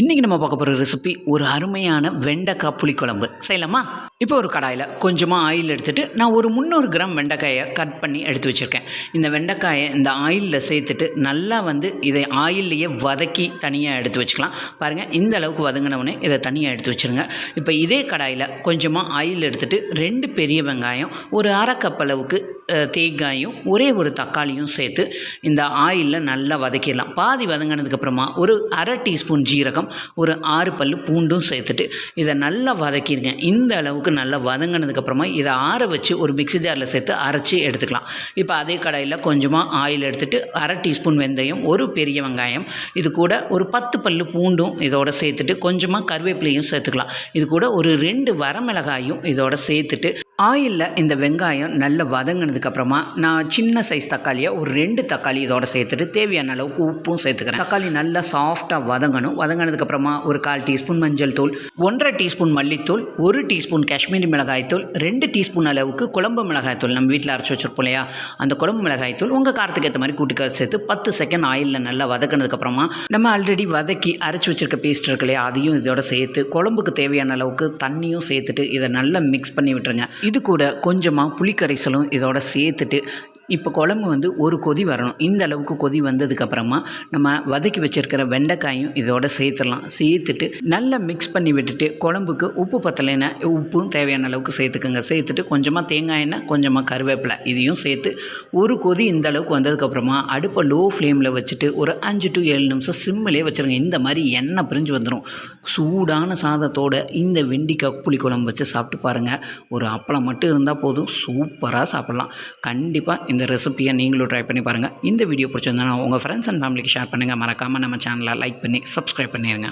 இன்றைக்கி நம்ம பார்க்க போகிற ரெசிபி ஒரு அருமையான வெண்டைக்காய் புளிக்குழம்பு. செய்யலாமா? இப்போ ஒரு கடாயில் கொஞ்சமாக ஆயில் எடுத்துகிட்டு நான் ஒரு முந்நூறு கிராம் வெண்டைக்காயை கட் பண்ணி எடுத்து வச்சுருக்கேன். இந்த வெண்டைக்காயை இந்த ஆயிலில் சேர்த்துட்டு நல்லா வந்து இதை ஆயில்லையே வதக்கி தனியாக எடுத்து வச்சுக்கலாம். பாருங்கள் இந்த அளவுக்கு வதங்கினவுடனே இதை தனியாக எடுத்து வச்சுருங்க. இப்போ இதே கடாயில் கொஞ்சமாக ஆயில் எடுத்துகிட்டு ரெண்டு பெரிய வெங்காயம் ஒரு அரை கப் அளவுக்கு தேங்காயும் ஒரே ஒரு தக்காளியும் சேர்த்து இந்த ஆயிலில் நல்லா வதக்கிடலாம். பாதி வதங்கினதுக்கப்புறமா ஒரு அரை டீஸ்பூன் ஜீரகம் ஒரு ஆறு பல்லு பூண்டும் சேர்த்துட்டு இதை நல்லா வதக்கிடுங்க. இந்த அளவுக்கு நல்லா வதங்கினதுக்கப்புறமா இதை ஆற வச்சு ஒரு மிக்ஸி ஜாரில் சேர்த்து அரைச்சி எடுத்துக்கலாம். இப்போ அதே கடாயில் கொஞ்சமாக ஆயில் எடுத்துகிட்டு அரை டீஸ்பூன் வெந்தயம் ஒரு பெரிய வெங்காயம் இது கூட ஒரு பத்து பல்லு பூண்டும் இதோட சேர்த்துட்டு கொஞ்சமாக கருவேப்பிலையும் சேர்த்துக்கலாம். இது கூட ஒரு ரெண்டு வரமிளகாயும் இதோட சேர்த்துட்டு ஆயிலில் இந்த வெங்காயம் நல்லா வதங்கினதுக்கப்புறமா நான் சின்ன சைஸ் தக்காளியை ஒரு ரெண்டு தக்காளி இதோட சேர்த்துட்டு தேவையான அளவுக்கு உப்பும் சேர்த்துக்கிறேன். தக்காளி நல்லா சாஃப்டாக வதங்கணும். வதங்கினதுக்கப்புறமா ஒரு கால் டீஸ்பூன் மஞ்சள் தூள் ஒன்றரை டீஸ்பூன் மல்லித்தூள் ஒரு டீஸ்பூன் காஷ்மீரி மிளகாய் தூள் ரெண்டு டீஸ்பூன் அளவுக்கு குழம்பு மிளகாய் தூள் நம்ம வீட்டில் அரைச்சி வச்சிருப்போம் இல்லையா? அந்த குழம்பு மிளகாய் தூள் உங்கள் காரத்துக்கு ஏற்ற மாதிரி கூட்டுக்க சேர்த்து பத்து செகண்ட் ஆயிலில் நல்லா வதக்கினதுக்கப்புறமா நம்ம ஆல்ரெடி வதக்கி அரைச்சி வச்சிருக்க பேஸ்ட் இருக்கு இல்லையா? அதையும் இதோட சேர்த்து குழம்புக்கு தேவையான அளவுக்கு தண்ணியும் சேர்த்துட்டு இதை நல்லா மிக்ஸ் பண்ணி விட்டுருங்க. இது கூட கொஞ்சமாக புளிக்கரைசலும் இதோட சேர்த்துட்டு இப்போ குழம்பு வந்து ஒரு கொதி வரணும். இந்த அளவுக்கு கொதி வந்ததுக்கப்புறமா நம்ம வதக்கி வச்சுருக்கிற வெண்டைக்காயும் இதோட சேர்த்துடலாம். சேர்த்துட்டு நல்லா மிக்ஸ் பண்ணி விட்டுட்டு குழம்புக்கு உப்பு பத்தலைன்னா உப்பும் தேவையான அளவுக்கு சேர்த்துக்கோங்க. சேர்த்துட்டு கொஞ்சமாக தேங்காய் எண்ணெய் கொஞ்சமாக கருவேப்பிலை இதையும் சேர்த்து ஒரு கொதி இந்த அளவுக்கு வந்ததுக்கப்புறமா அடுப்பை லோ ஃப்ளேமில் வச்சுட்டு ஒரு அஞ்சு டு ஏழு நிமிஷம் சிம்மிலே வச்சுருங்க. இந்த மாதிரி எண்ணெய் பிரிஞ்சு வந்துடும் சூடான சாதத்தோட இந்த வெண்டிக்காய் புளிக்குழம்பு வச்சு சாப்பிட்டு பாருங்கள் ஒரு அப்பளம் மட்டும் இருந்தால் போதும். சூப்பராக சாப்பிட்லாம். கண்டிப்பாக இந்த ரெசிபியை நீங்களும் ட்ரை பண்ணி பாருங்கள் இந்த வீடியோ பிடிச்சிருந்தா உங்கள் ஃப்ரெண்ட்ஸ் அண்ட் ஃபேமிலிக்கு ஷேர் பண்ணுங்கள் மறக்காமல் நம்ம சேனலை லைக் பண்ணி சப்ஸ்கிரைப் பண்ணிடுங்க